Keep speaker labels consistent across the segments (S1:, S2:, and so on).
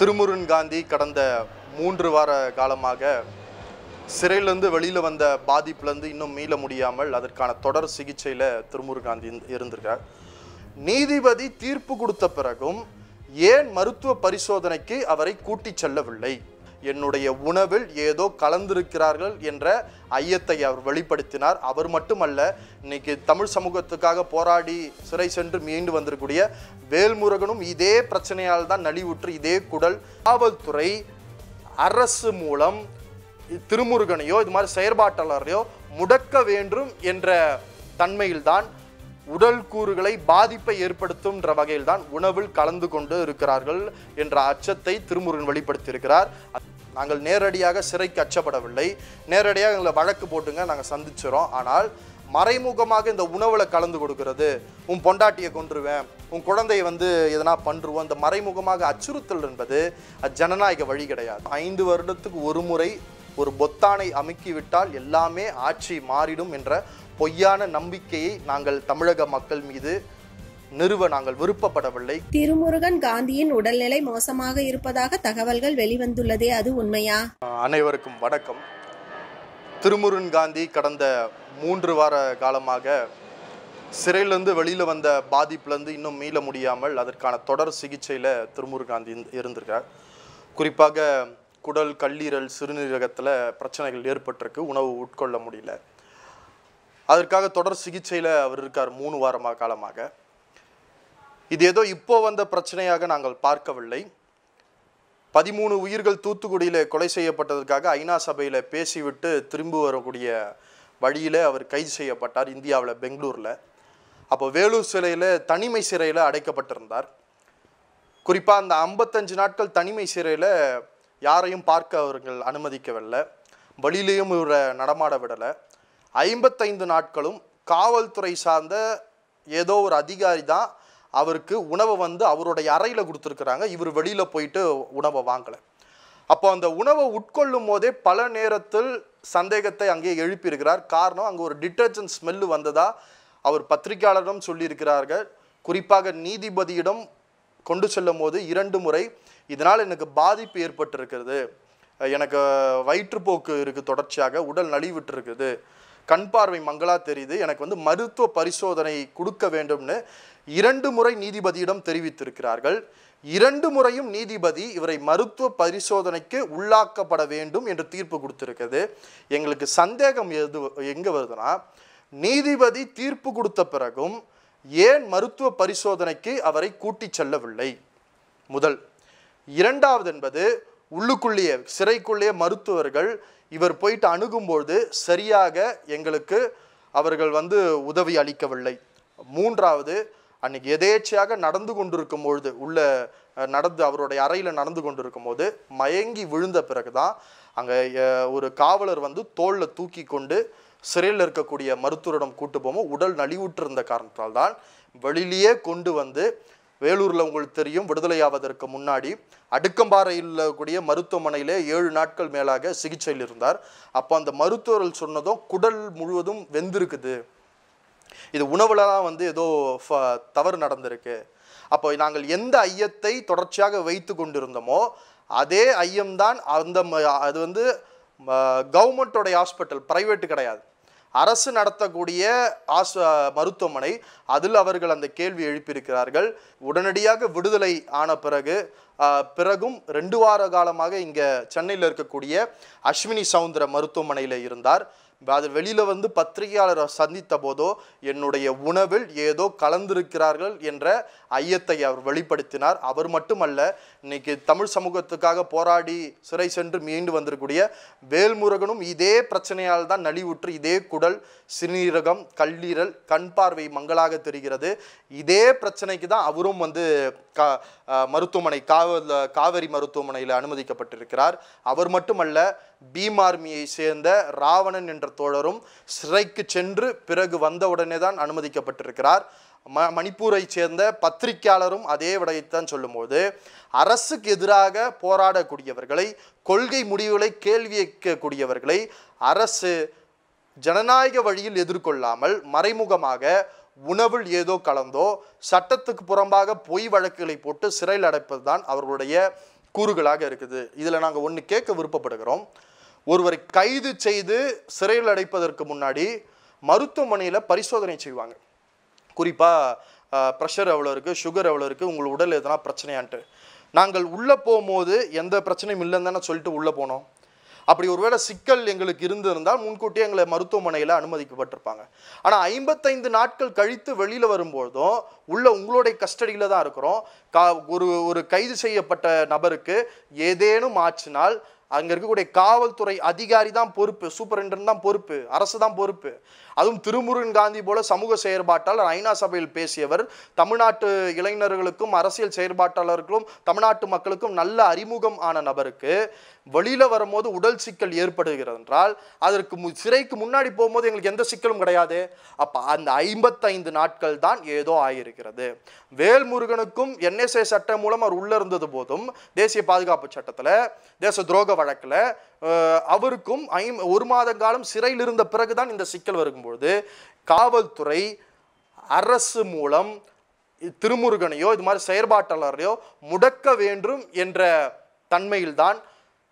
S1: திருமுருகன் காந்தி கடந்த மூன்று வார காலமாக சிறையிலேருந்து வெளியில் வந்த பாதிப்புலேருந்து இன்னும் மீள முடியாமல் அதற்கான தொடர் சிகிச்சையில் திருமுருகன் காந்தி இருந்திருக்கார். நீதிபதி தீர்ப்பு கொடுத்த பிறகும் ஏன் மருத்துவ பரிசோதனைக்கு அவரை கூட்டிச் செல்லவில்லை? என்னுடைய உணவில் ஏதோ கலந்திருக்கிறார்கள் என்ற ஐயத்தை அவர் வெளிப்படுத்தினார். அவர் மட்டுமல்ல இன்னைக்கு தமிழ் சமூகத்துக்காக போராடி சிறை சென்று மீண்டு வந்திருக்கூடிய வேல்முருகனும் இதே பிரச்சனையால் தான் நலிவுற்று இதே குடல் காவல்துறை அரசு மூலம் திருமுருகனையோ இது மாதிரி செயற்பாட்டாளரையோ முடக்க வேண்டும் என்ற தன்மையில்தான் உடல் கூறுகளை பாதிப்பை ஏற்படுத்தும்ன்ற வகையில்தான் உணவில் கலந்து கொண்டு இருக்கிறார்கள் என்ற அச்சத்தை திருமுருகன் வெளிப்படுத்தியிருக்கிறார். நாங்கள் நேரடியாக சிறைக்கு அச்சப்படவில்லை நேரடியாக எங்களை வழக்கு போட்டுங்க நாங்கள் சந்திச்சிடோம் ஆனால் மறைமுகமாக இந்த உணவில் கலந்து கொடுக்கிறது. உன் பொண்டாட்டியை கொன்றுவேன். உன் குழந்தையை வந்து எதனா பண்ணுருவோம் இந்த மறைமுகமாக அச்சுறுத்தல் என்பது ஜனநாயக வழி கிடையாது. ஐந்து வருடத்துக்கு ஒரு முறை ஒரு பொத்தானை அமுக்கிவிட்டால் எல்லாமே ஆட்சி மாறிடும் என்ற பொய்யான நம்பிக்கையை நாங்கள் தமிழக மக்கள் மீது நிறுவ நாங்கள் விருப்பப்படவில்லை.
S2: திருமுருகன் காந்தியின் உடல்நிலை மோசமாக இருப்பதாக தகவல்கள் வெளிவந்துள்ளதே அது உண்மையா?
S1: அனைவருக்கும் வணக்கம். திருமுருகன் காந்தி கடந்த மூன்று வார காலமாக சிறையிலேருந்து வெளியில் வந்த பாதிப்புலேருந்து இன்னும் மீள முடியாமல் அதற்கான தொடர் சிகிச்சையில் திருமுருகன் காந்தி இருந்து- இருந்திருக்கார். குறிப்பாக குடல் கல்லீரல் சிறுநீரகத்தில் பிரச்சனைகள் ஏற்பட்டிருக்கு உணவு உட்கொள்ள முடியல. அதற்காக தொடர் சிகிச்சையில் அவர் இருக்கார் மூணு வாரமாக காலமாக. இது ஏதோ இப்போ வந்த பிரச்சனையாக நாங்கள் பார்க்கவில்லை. பதிமூணு உயிர்கள் தூத்துக்குடியில் கொலை செய்யப்பட்டதற்காக ஐநா சபையில் பேசிவிட்டு திரும்பி வரக்கூடிய வழியில் அவர் கைது செய்யப்பட்டார் இந்தியாவில் பெங்களூரில். அப்போ வேலூர் சிலையில் தனிமை சிறையில் அடைக்கப்பட்டிருந்தார். குறிப்பாக அந்த ஐம்பத்தஞ்சு நாட்கள் தனிமை சிறையில் யாரையும் பார்க்க அவர்கள் அனுமதிக்கவில்லை. வழியிலேயும் இவரை நடமாட விடலை. ஐம்பத்தைந்து நாட்களும் காவல்துறை சார்ந்த ஏதோ ஒரு அதிகாரி தான் அவருக்கு உணவை வந்து அவருடைய அறையில் கொடுத்துருக்குறாங்க. இவர் வெளியில் போயிட்டு உணவை வாங்கலை. அப்போ அந்த உணவை உட்கொள்ளும் போதே பல நேரத்தில் சந்தேகத்தை அங்கே எழுப்பியிருக்கிறார். காரணம் அங்கே ஒரு டிட்டர்ஜென்ட் ஸ்மெல்லு வந்ததா அவர் பத்திரிகையாளரிடம் சொல்லியிருக்கிறார்கள். குறிப்பாக நீதிபதியிடம் கொண்டு செல்லும் போது இரண்டு முறை இதனால் எனக்கு பாதிப்பு ஏற்பட்டிருக்கிறது. எனக்கு வயிற்றுப்போக்கு இருக்குது தொடர்ச்சியாக உடல் நலிவிட்டு இருக்குது கண் பார்வை மங்களா தெரியுது. எனக்கு வந்து மருத்துவ பரிசோதனை கொடுக்க வேண்டும்னு இரண்டு முறை நீதிபதியிடம் தெரிவித்திருக்கிறார்கள். இரண்டு முறையும் நீதிபதி இவரை மருத்துவ பரிசோதனைக்கு உள்ளாக்கப்பட வேண்டும் என்று தீர்ப்பு கொடுத்திருக்கிறது. எங்களுக்கு சந்தேகம் எது எங்கே வருதுன்னா நீதிபதி தீர்ப்பு கொடுத்த பிறகும் ஏன் மருத்துவ பரிசோதனைக்கு அவரை கூட்டிச் செல்லவில்லை? முதல். இரண்டாவது என்பது உள்ளுக்குள்ளேயே சிறைக்குள்ளேயே மருத்துவர்கள் இவர் போயிட்டு அணுகும்போது சரியாக எங்களுக்கு அவர்கள் வந்து உதவி அளிக்கவில்லை. மூன்றாவது அன்னைக்கு எதேச்சையாக நடந்து கொண்டிருக்கும் பொழுது உள்ள நடந்து அவருடைய அறையில் நடந்து கொண்டிருக்கும் போது மயங்கி விழுந்த பிறகு தான் அங்கே ஒரு காவலர் வந்து தோளில் தூக்கி கொண்டு சிறையில் இருக்கக்கூடிய மருத்துவரிடம் கூட்டு போகும்போது உடல் நலிவுற்றிருந்த காரணத்தால் தான் வெளியிலேயே கொண்டு வந்து வேலூரில் உங்களுக்கு தெரியும் விடுதலையாவதற்கு முன்னாடி அடுக்கம்பாறையில் கூடிய மருத்துவமனையிலே ஏழு நாட்கள் மேலாக சிகிச்சையில் இருந்தார். அப்போ அந்த மருத்துவர்கள் சொன்னதும் குடல் முழுவதும் வெந்திருக்குது. இது உணவில் தான் வந்து ஏதோ ஃப- தவறு நடந்திருக்கு. அப்போ நாங்கள் எந்த ஐயத்தை தொடர்ச்சியாக வைத்து கொண்டிருந்தோமோ அதே ஐயம்தான் அந்த அது வந்து கவர்மெண்ட்டோடைய ஹாஸ்பிட்டல் ப்ரைவேட்டு கிடையாது. அரசு நடத்தக்கூடிய ஆஸ் மருத்துவமனை அதில் அவர்கள் அந்த கேள்வி எழுப்பியிருக்கிறார்கள். உடனடியாக விடுதலை ஆன பிறகு பிறகும் ரெண்டு வார காலமாக இங்கே சென்னையில் இருக்கக்கூடிய அஸ்வினி சவுந்தர மருத்துவமனையில் இருந்தார். அது வெளியில் வந்து பத்திரிகையாளரை சந்தித்த போதோ என்னுடைய உணவில் ஏதோ கலந்திருக்கிறார்கள் என்ற ஐயத்தை அவர் வெளிப்படுத்தினார். அவர் மட்டுமல்ல இன்னைக்கு தமிழ் சமூகத்துக்காக போராடி சிறை சென்று மீண்டு வந்திருக்கூடிய வேல்முருகனும் இதே பிரச்சனையால் தான் நலிவுற்று இதே குடல் சிறுநீரகம் கல்லீரல் கண் பார்வை மங்களாக தெரிகிறது. இதே பிரச்சனைக்கு தான் அவரும் வந்து கா மருத்துவமனை காவல் காவேரி மருத்துவமனையில் அனுமதிக்கப்பட்டிருக்கிறார். அவர் மட்டுமல்ல பீம் ஆர்மியை சேர்ந்த ராவணன் என்ற தோழரும் சிறைக்கு சென்று பிறகு வந்தவுடனே தான் அனுமதிக்கப்பட்டிருக்கிறார். ம மணிப்பூரை சேர்ந்த பத்திரிகையாளரும் அதே விடயத்தான் சொல்லும்போது அரசுக்கு எதிராக போராடக்கூடியவர்களை கொள்கை முடிவுகளை கேள்வி கேட்கக்கூடியவர்களை அரசு ஜனநாயக வழியில் எதிர்கொள்ளாமல் மறைமுகமாக உணவில் ஏதோ கலந்தோ சட்டத்துக்கு புறம்பாக பொய் வழக்குகளை போட்டு சிறையில் அடைப்பது தான் அவர்களுடைய கூறுகளாக இருக்குது. இதில் நாங்கள் ஒன்று கேட்க விருப்பப்படுகிறோம். ஒருவரை கைது செய்து சிறையில் அடைப்பதற்கு முன்னாடி மருத்துவமனையில் பரிசோதனை செய்வாங்க. குறிப்பாக ப்ரெஷர் எவ்வளோ இருக்குது சுகர் எவ்வளோ இருக்குது உங்கள் உடல் எதனா பிரச்சனையான்ட்டு. நாங்கள் உள்ளே போகும்போது எந்த பிரச்சனையும் இல்லைன்னு தானே சொல்லிட்டு உள்ளே போனோம். அப்படி ஒருவேளை சிக்கல் எங்களுக்கு இருந்திருந்தால் முன்கூட்டியே எங்களை மருத்துவமனையில் அனுமதிக்கப்பட்டிருப்பாங்க. ஆனால் ஐம்பத்தைந்து நாட்கள் கழித்து வெளியில் வரும்போதும் உள்ள உங்களுடைய கஸ்டடியில் தான் இருக்கிறோம். கா ஒரு ஒரு கைது செய்யப்பட்ட நபருக்கு ஏதேனும் ஆச்சுனால் அங்கே இருக்கக்கூடிய காவல்துறை அதிகாரி தான் பொறுப்பு சூப்பரிண்டன் தான் பொறுப்பு அரசு தான் பொறுப்பு. அதுவும் திருமுருகன் காந்தி போல சமூக செயற்பாட்டால் ஐநா சபையில் பேசியவர் தமிழ்நாட்டு இளைஞர்களுக்கும் அரசியல் செயற்பாட்டாளர்களுக்கும் தமிழ்நாட்டு மக்களுக்கும் நல்ல அறிமுகம் ஆன நபருக்கு வெளியில் வரும்போது உடல் சிக்கல் ஏற்படுகிறது என்றால் அதற்கு மு- சிறைக்கு முன்னாடி போகும்போது எங்களுக்கு எந்த சிக்கலும் கிடையாது. அப்போ அந்த ஐம்பத்தைந்து நாட்கள் தான் ஏதோ ஆகியிருக்கிறது வேல்முருகனுக்கும் என்எஸ்ஏ சட்டம் மூலம் அவர் உள்ளே இருந்தது போதும் தேசிய பாதுகாப்பு சட்டத்தில் தேச துரோக வழக்கில் அவருக்கும் ஐ ஒரு மாத காலம் சிறையில் இருந்த பிறகுதான் இந்த சிக்கல் வரும்பொழுது காவல்துறை அரசு மூலம் திருமுருகனையோ இது மாதிரி செயற்பாட்டாளரையோ முடக்க வேண்டும் என்ற தன்மையில்தான்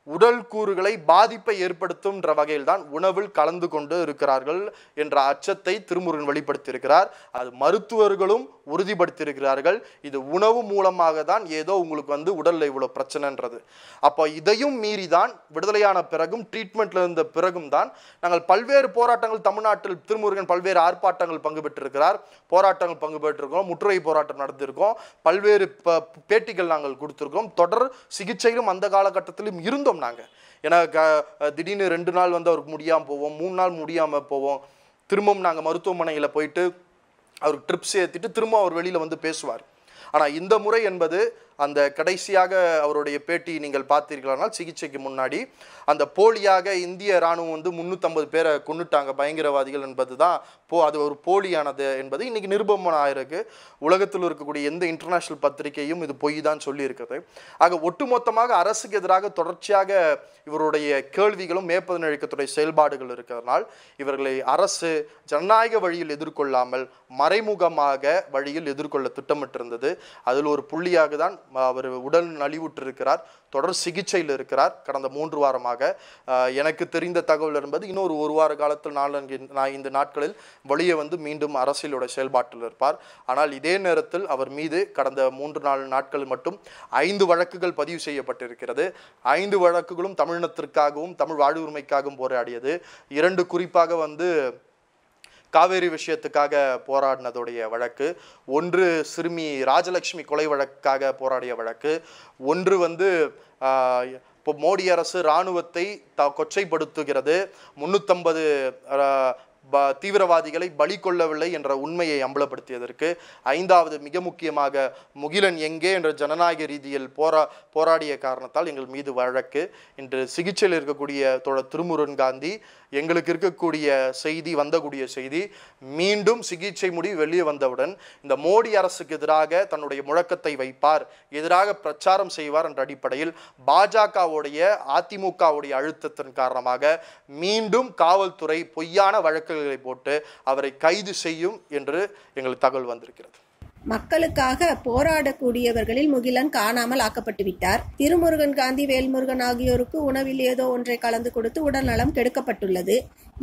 S1: உடல் கூறுகளை பாதிப்பை ஏற்படுத்தும்ன்ற வகையில்தான் உணவில் கலந்து கொண்டு இருக்கிறார்கள் என்ற அச்சத்தை திருமுருகன் வெளிப்படுத்தியிருக்கிறார். அது மருத்துவர்களும் உறுதிப்படுத்தியிருக்கிறார்கள். இது உணவு மூலமாக தான் ஏதோ உங்களுக்கு வந்து உடலில் இவ்வளோ பிரச்சனைன்றது. அப்போ இதையும் மீறி தான் விடுதலையான பிறகும் ட்ரீட்மெண்ட்டில் இருந்த பிறகும் தான் நாங்கள் பல்வேறு போராட்டங்கள் தமிழ்நாட்டில் திருமுருகன் பல்வேறு ஆர்ப்பாட்டங்கள் பங்கு பெற்றிருக்கிறார். போராட்டங்கள் பங்கு பெற்றிருக்கோம் முற்றுகை போராட்டம் நடத்திருக்கோம் பல்வேறு ப- பேட்டிகள் நாங்கள் கொடுத்துருக்கோம். தொடர் சிகிச்சையிலும் அந்த காலகட்டத்திலும் இருந்தோம் நாங்கள் ஏன்னா க- திடீர்னு ரெண்டு நாள் வந்து அவருக்கு முடியாமல் போவோம் மூணு நாள் முடியாமல் போவோம். திரும்பவும் நாங்கள் மருத்துவமனையில் போயிட்டு அவருக்கு ட்ரிப்ஸ் ஏற்றிட்டு திரும்ப அவர் வெளியில் வந்து பேசுவார். ஆனால் இந்த முறை என்பது அந்த கடைசியாக அவருடைய பேட்டி நீங்கள் பார்த்தீர்களானால் சிகிச்சைக்கு முன்னாடி அந்த போலியாக இந்திய ராணுவம் வந்து முந்நூற்றம்பது பேரை கொன்னுட்டாங்க பயங்கரவாதிகள் என்பது தான் போ அது ஒரு போலியானது என்பது இன்றைக்கி நிருபமனம் ஆயிருக்கு. உலகத்தில் இருக்கக்கூடிய எந்த இன்டர்நேஷ்னல் பத்திரிகையும் இது பொய் தான் சொல்லியிருக்குது ஆக ஒட்டுமொத்தமாக அரசுக்கு எதிராக தொடர்ச்சியாக இவருடைய கேள்விகளும் மேற்பதன இயக்கத்துடைய செயல்பாடுகள் இருக்கிறதுனால் இவர்களை அரசு ஜனநாயக வழியில் எதிர்கொள்ளாமல் மறைமுகமாக வழியில் எதிர்கொள்ள திட்டமிட்டிருந்தது. அதில் ஒரு புள்ளியாக தான் அவர் உடல் நலிவுற்றிருக்கிறார் தொடர் சிகிச்சையில் இருக்கிறார். கடந்த மூன்று வாரமாக எனக்கு தெரிந்த தகவல் என்பது இன்னொரு ஒரு வார காலத்தில் நான்கு ஐந்து நாட்களில் வெளியே வந்து மீண்டும் அரசியலோட செயல்பாட்டில் இருப்பார். ஆனால் இதே நேரத்தில் அவர் மீது கடந்த மூன்று நாலு நாட்கள் மட்டும் ஐந்து வழக்குகள் பதிவு செய்யப்பட்டிருக்கிறது. ஐந்து வழக்குகளும் தமிழினத்திற்காகவும் தமிழ் வாழ்வுரிமைக்காகவும் போராடியது. இரண்டு குறிப்பாக வந்து காவேரி விஷயத்துக்காக போராடினதுடைய வழக்கு ஒன்று சிறுமி ராஜலட்சுமி கொலை வழக்காக போராடிய வழக்கு ஒன்று வந்து இப்போ மோடி அரசு இராணுவத்தை த கொச்சைப்படுத்துகிறது. முன்னூற்றம்பது ப தீவிரவாதிகளை பலி கொள்ளவில்லை என்ற உண்மையை அம்பலப்படுத்தியதற்கு ஐந்தாவது மிக முக்கியமாக முகிலன் எங்கே என்ற ஜனநாயக ரீதியில் போரா போராடிய காரணத்தால் எங்கள் மீது வழக்கு. இன்று சிகிச்சையில் இருக்கக்கூடிய தோழர் திருமுருகன் காந்தி எங்களுக்கு இருக்கக்கூடிய செய்தி வந்தக்கூடிய செய்தி மீண்டும் சிகிச்சை முடிவு வெளியே வந்தவுடன் இந்த மோடி அரசுக்கு எதிராக தன்னுடைய முழக்கத்தை வைப்பார் எதிராக பிரச்சாரம் செய்வார் என்ற அடிப்படையில் பாஜகவுடைய அதிமுகவுடைய அழுத்தத்தின் காரணமாக மீண்டும் காவல்துறை பொய்யான வழக்கு வழக்குகளை போட்டு அவரை கைது செய்யும் என்று எங்களுக்கு தகவல் வந்திருக்கிறது.
S2: மக்களுக்காக போராடக்கூடியவர்களில் முகிலன் காணாமல் ஆக்கப்பட்டு விட்டார் திருமுருகன் காந்தி வேல்முருகன் ஆகியோருக்கு உணவில் ஏதோ ஒன்றை கலந்து கொடுத்து உடல் நலம் கெடுக்கப்பட்டுள்ளது.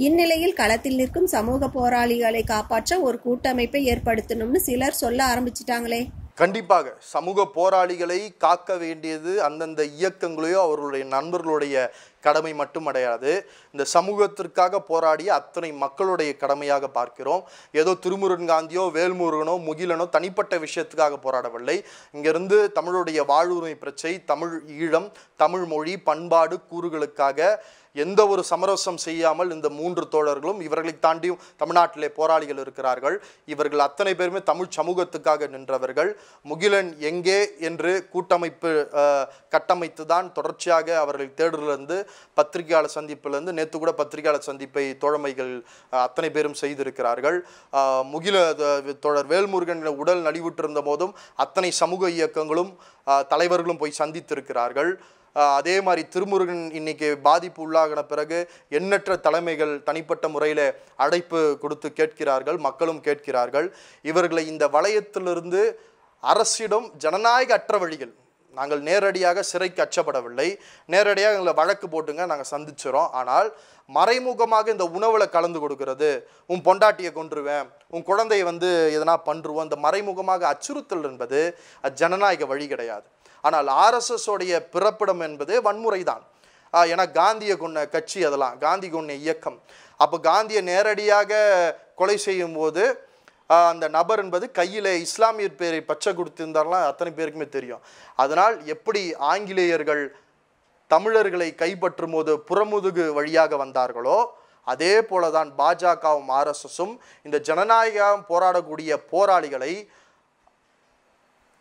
S2: இந்நிலையில் களத்தில் நிற்கும் சமூக போராளிகளை காப்பாற்ற ஒரு கூட்டமைப்பை ஏற்படுத்தணும்னு சிலர் சொல்ல ஆரம்பிச்சிட்டாங்களே.
S1: கண்டிப்பாக சமூக போராளிகளை காக்க வேண்டியது அந்தந்த இயக்கங்களையோ அவர்களுடைய நண்பர்களுடைய கடமை மட்டும் அடையாது. இந்த சமூகத்திற்காக போராடிய அத்தனை மக்களுடைய கடமையாக பார்க்கிறோம். ஏதோ திருமுருகன் காந்தியோ வேல்முருகனோ முகிலனோ தனிப்பட்ட விஷயத்துக்காக போராடவில்லை. இங்கிருந்து தமிழுடைய வாழ்வுரிமை பிரச்சனை தமிழ் ஈழம் தமிழ் மொழி பண்பாடு கூறுகளுக்காக எந்த ஒரு சமரசம் செய்யாமல் இந்த மூன்று தோழர்களும் இவர்களை தாண்டியும் தமிழ்நாட்டிலே போராளிகள் இருக்கிறார்கள். இவர்கள் அத்தனை பேருமே தமிழ் சமூகத்துக்காக நின்றவர்கள். முகிலன் எங்கே என்று கூட்டமைப்பு கட்டமைத்து தான் தொடர்ச்சியாக அவர்கள் தேடலிருந்து பத்திரிகையாளர் சந்திப்பிலிருந்து நேற்று கூட பத்திரிகையாளர் சந்திப்பை தோழமைகள் அத்தனை பேரும் செய்திருக்கிறார்கள். முகில தொடர் வேல்முருகன் உடல் நலிவுற்றிருந்த போதும் அத்தனை சமூக இயக்கங்களும் தலைவர்களும் போய் சந்தித்திருக்கிறார்கள். அதே மாதிரி திருமுருகன் இன்னைக்கு பாதிப்பு உள்ளாகின பிறகு எண்ணற்ற தலைமைகள் தனிப்பட்ட முறையில் அழைப்பு கொடுத்து கேட்கிறார்கள் மக்களும் கேட்கிறார்கள். இவர்களை இந்த வளையத்திலிருந்து அரசிடம் ஜனநாயக அற்ற வழிகள் நாங்கள் நேரடியாக சிறைக்கு அச்சப்படவில்லை. நேரடியாக எங்களை வழக்கு போட்டுங்க நாங்கள் சந்திச்சிரோம் ஆனால் மறைமுகமாக இந்த உணவில் கலந்து கொடுக்கறது. உன் பொண்டாட்டியை கொன்றுவேன் உன் குழந்தையை வந்து எதனா பண்ணுருவோம் இந்த மறைமுகமாக அச்சுறுத்தல் என்பது ஜனநாயக வழி கிடையாது. ஆனால் ஆர்எஸ்எஸோடைய பிறப்பிடம் என்பது வன்முறை தான் ஏன்னா காந்தியை கொண்ட கட்சி அதெல்லாம் காந்தி கொண்ட இயக்கம். அப்போ காந்தியை நேரடியாக கொலை செய்யும் போது அந்த நபர் என்பது கையில் இஸ்லாமியர் பேரை பச்சை கொடுத்திருந்தாலாம் அத்தனை பேருக்குமே தெரியும். அதனால் எப்படி ஆங்கிலேயர்கள் தமிழர்களை கைப்பற்றும் போது புறமுதுகு வழியாக வந்தார்களோ அதே போல தான் பாஜகவும் ஆர்எஸ்எஸும் இந்த ஜனநாயகம் போராடக்கூடிய போராளிகளை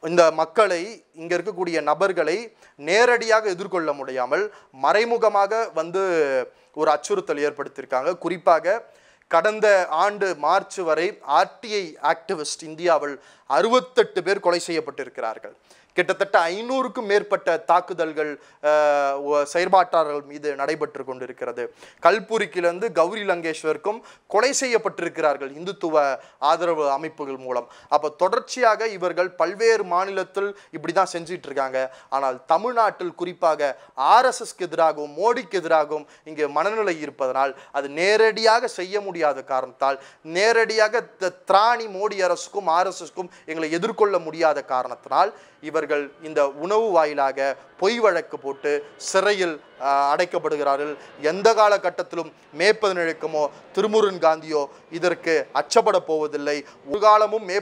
S1: இந்த மக்களை இங்கே இருக்கக்கூடிய நபர்களை நேரடியாக எதிர்கொள்ள முடியாமல் மறைமுகமாக வந்து ஒரு அச்சுறுத்தல் ஏற்படுத்தியிருக்காங்க. குறிப்பாக கடந்த ஆண்டு மார்ச் வரை ஆர்டிஐ ஆக்டிவிஸ்ட் இந்தியாவில் அறுபத்தெட்டு பேர் கொலை செய்யப்பட்டிருக்கிறார்கள். கிட்டத்தட்ட ஐநூறுக்கும் மேற்பட்ட தாக்குதல்கள் செயற்பாட்டாளர்கள் மீது நடைபெற்று கொண்டிருக்கிறது. கல்புரிக்கிலிருந்து கௌரி லங்கேஸ்வருக்கும் கொலை செய்யப்பட்டிருக்கிறார்கள் இந்துத்துவ ஆதரவு அமைப்புகள் மூலம். அப்போ தொடர்ச்சியாக இவர்கள் பல்வேறு மாநிலத்தில் இப்படி தான் செஞ்சிட்டு இருக்காங்க ஆனால் தமிழ்நாட்டில் குறிப்பாக ஆர்எஸ்எஸ்க்கு எதிராகவும் மோடிக்கு எதிராகவும் இங்கே மனநிலை இருப்பதனால் அது நேரடியாக செய்ய முடியாத காரணத்தால் நேரடியாக த- திராணி மோடி அரசுக்கும் ஆர்எஸ்எஸ்க்கும் எங்களை எதிர்கொள்ள முடியாத காரணத்தினால் இவர்கள் இந்த உணவு வாயிலாக பொய் வழக்கு போட்டு சிறையில் அடைக்கப்படுகிறார்கள். எந்த காலகட்டத்திலும் மே திருமுருகன் காந்தியோ இதற்கு அச்சப்பட போவதில்லை. ஒரு காலமும் மே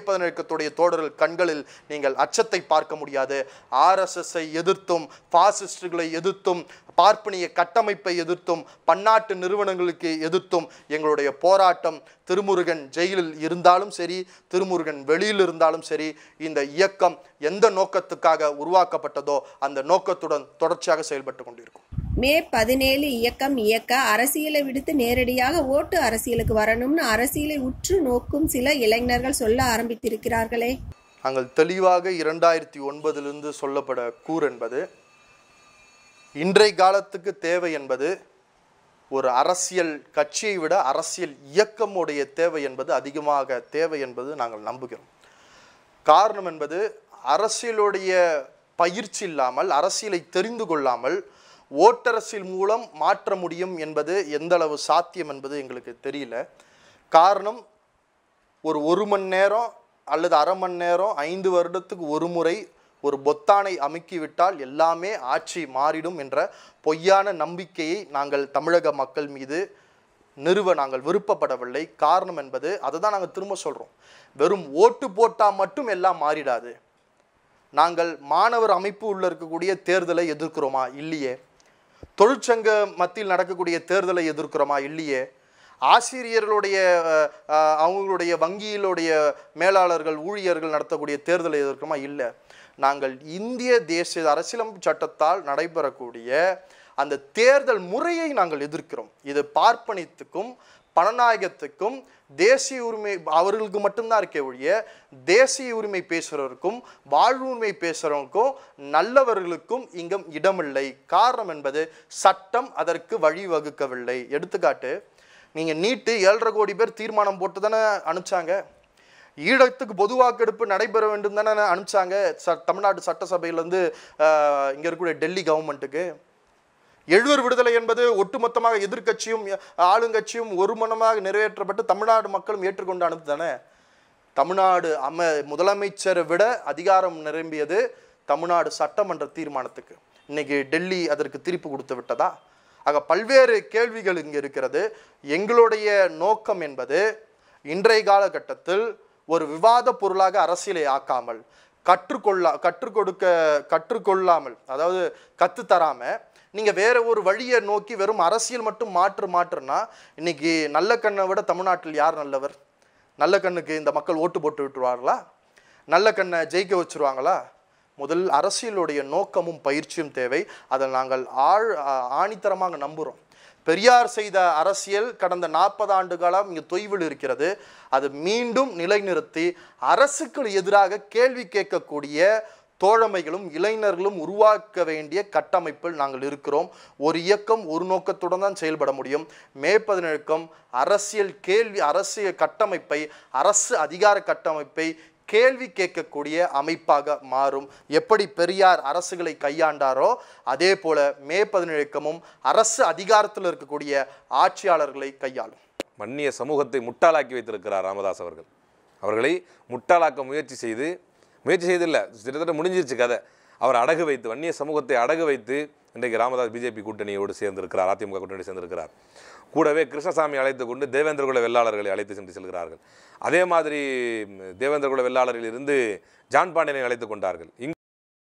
S1: தோழர்கள் கண்களில் நீங்கள் அச்சத்தை பார்க்க முடியாது. ஆர்எஸ்எஸ்ஸை எதிர்த்தும் பாசிஸ்டுகளை எதிர்த்தும் பார்ப்பனிய கட்டமைப்பை எதிர்த்தும் பன்னாட்டு நிறுவனங்களுக்கு எதிர்த்தும் எங்களுடைய போராட்டம் திருமுருகன் ஜெயிலில் இருந்தாலும் சரி திருமுருகன் வெளியில் இருந்தாலும் சரி இந்த இயக்கம் எந்த நோக்கத்துக்காக உருவாக்கப்பட்டதோ அந்த நோக்கத்துடன் தொடர்ச்சியாக செயல்பட்டு கொண்டிருக்கும்.
S2: மே பதினேழு இயக்கம் இயக்க அரசியலை விடுத்து நேரடியாக ஓட்டு அரசியலுக்கு வரணும்னு அரசியலை உற்று நோக்கும் சில இளைஞர்கள் சொல்ல ஆரம்பித்திருக்கிறார்களே.
S1: நாங்கள் தெளிவாக இரண்டாயிரத்தி ஒன்பதிலிருந்து சொல்லப்பட கூர் என்பது இன்றைய காலத்துக்கு தேவை என்பது ஒரு அரசியல் கட்சியை விட அரசியல் இயக்கமுடைய தேவை என்பது அதிகமாக தேவை என்பது நாங்கள் நம்புகிறோம். காரணம் என்பது அரசியலுடைய பயிற்சி இல்லாமல் அரசியலை தெரிந்து கொள்ளாமல் ஓட்டரசில் மூலம் மாற்ற முடியும் என்பது எந்த அளவு சாத்தியம் என்பது எங்களுக்கு தெரியல. காரணம் ஒரு ஒரு மணி நேரம் அல்லது அரை மணி நேரம் ஐந்து வருடத்துக்கு ஒரு முறை ஒரு பொத்தானை அமுக்கிவிட்டால் எல்லாமே ஆட்சி மாறிடும் என்ற பொய்யான நம்பிக்கையை நாங்கள் தமிழக மக்கள் மீது நிறுவ நாங்கள் விருப்பப்படவில்லை. காரணம் என்பது அதை தான் நாங்கள் திரும்ப சொல்கிறோம் வெறும் ஓட்டு போட்டால் மட்டும் எல்லாம் மாறிடாது. நாங்கள் மாணவர் அமைப்பு உள்ள இருக்கக்கூடிய தேர்தலை எதிர்க்கிறோமா? இல்லையே. தொழிற்சங்க மத்தியில் நடக்கக்கூடிய தேர்தலை எதிர்க்கிறோமா? இல்லையே. ஆசிரியர்களுடைய அவங்களுடைய வங்கியிலுடைய மேலாளர்கள் ஊழியர்கள் நடத்தக்கூடிய தேர்தலை எதிர்க்கிறோமா? இல்லை. நாங்கள் இந்திய தேசிய அரசியலமைப்பு சட்டத்தால் நடைபெறக்கூடிய அந்த தேர்தல் முறையை நாங்கள் எதிர்க்கிறோம். இது பார்ப்பனித்துக்கும் பணநாயகத்துக்கும் தேசிய உரிமை அவர்களுக்கு மட்டும்தான் இருக்கே ஒழிய தேசிய உரிமை பேசுகிறவருக்கும் வாழ்வுரிமை பேசுகிறவருக்கும் நல்லவர்களுக்கும் இங்கும் இடமில்லை. காரணம் என்பது சட்டம் அதற்கு வழிவகுக்கவில்லை எடுத்துக்காட்டு நீங்கள் நீட்டு ஏழரை கோடி பேர் தீர்மானம் போட்டு தானே அனுப்பிச்சாங்க? ஈழத்துக்கு பொது வாக்கெடுப்பு நடைபெற வேண்டும் தானே அனுப்பிச்சாங்க. ச தமிழ்நாடு சட்டசபையிலேருந்து இங்கே இருக்கக்கூடிய டெல்லி கவர்மெண்ட்டுக்கு. எழுவர் விடுதலை என்பது ஒட்டுமொத்தமாக எதிர்க்கட்சியும் ஆளுங்கட்சியும் ஒருமனமாக நிறைவேற்றப்பட்டு தமிழ்நாடு மக்களும் ஏற்றுக்கொண்டு அனுப்புதானே தமிழ்நாடு அம முதலமைச்சரை விட அதிகாரம் நிரம்பியது தமிழ்நாடு சட்டமன்ற தீர்மானத்துக்கு. இன்னைக்கு டெல்லி அதற்கு தீர்ப்பு கொடுத்து விட்டதா? ஆக பல்வேறு கேள்விகள் இங்கே இருக்கிறது. எங்களுடைய நோக்கம் என்பது இன்றைய காலகட்டத்தில் ஒரு விவாத பொருளாக அரசியலை ஆக்காமல் கற்றுக்கொள்ளா கற்றுக் கொடுக்க கற்றுக்கொள்ளாமல் அதாவது கற்றுத்தராமல் நீங்கள் வேறு ஒரு வழியை நோக்கி வெறும் அரசியல் மட்டும் மாற்று மாற்றுனா இன்னைக்கு நல்ல கண்ணை விட தமிழ்நாட்டில் யார் நல்லவர்? நல்ல கண்ணுக்கு இந்த மக்கள் ஓட்டு போட்டு விட்டுருவார்களா? நல்ல கண்ணை ஜெயிக்க வச்சிருவாங்களா? முதல் அரசியலுடைய நோக்கமும் பயிற்சியும் தேவை. அதை நாங்கள் ஆழ் ஆணித்தரமாக நம்புகிறோம் பெரியார் செய்த அரசியல் கடந்த நாற்பது ஆண்டு காலம் இங்கே தொய்வில் இருக்கிறது. அது மீண்டும் நிலைநிறுத்தி அரசுக்கு எதிராக கேள்வி கேட்கக்கூடிய தோழமைகளும் இளைஞர்களும் உருவாக்க வேண்டிய கட்டமைப்பில் நாங்கள் இருக்கிறோம். ஒரு இயக்கம் ஒரு நோக்கத்துடன் தான் செயல்பட முடியும். மே பதினெழுக்கம் அரசியல் கேள்வி அரசியல் கட்டமைப்பை அரசு அதிகார கட்டமைப்பை கேள்வி கேட்கக்கூடிய அமைப்பாக மாறும். எப்படி பெரியார் அரசுகளை கையாண்டாரோ அதே போல மே பதினேழுக்கமும் அரசு அதிகாரத்தில் இருக்கக்கூடிய ஆட்சியாளர்களை கையாளும்.
S3: மன்னிய சமூகத்தை முட்டாளாக்கி வைத்திருக்கிறார் ராமதாஸ் அவர்கள். அவர்களை முட்டாளாக்க முயற்சி செய்து முயற்சி செய்தில்லை கிட்டத்தட்ட முடிஞ்சிருச்சு கதை. அவர் அடகு வைத்து வன்னிய சமூகத்தை அடகு வைத்து இன்றைக்கு ராமதாஸ் பிஜேபி கூட்டணியோடு சேர்ந்திருக்கிறார் அதிமுக கூட்டணி சேர்ந்திருக்கிறார். கூடவே கிருஷ்ணசாமி அழைத்து கொண்டு தேவேந்திரகுல வெள்ளாளர்களை அழைத்து சென்று செல்கிறார்கள். அதே மாதிரி தேவேந்திரகுல வெள்ளாளரில் இருந்து ஜான் பாண்டியனை அழைத்து கொண்டார்கள்.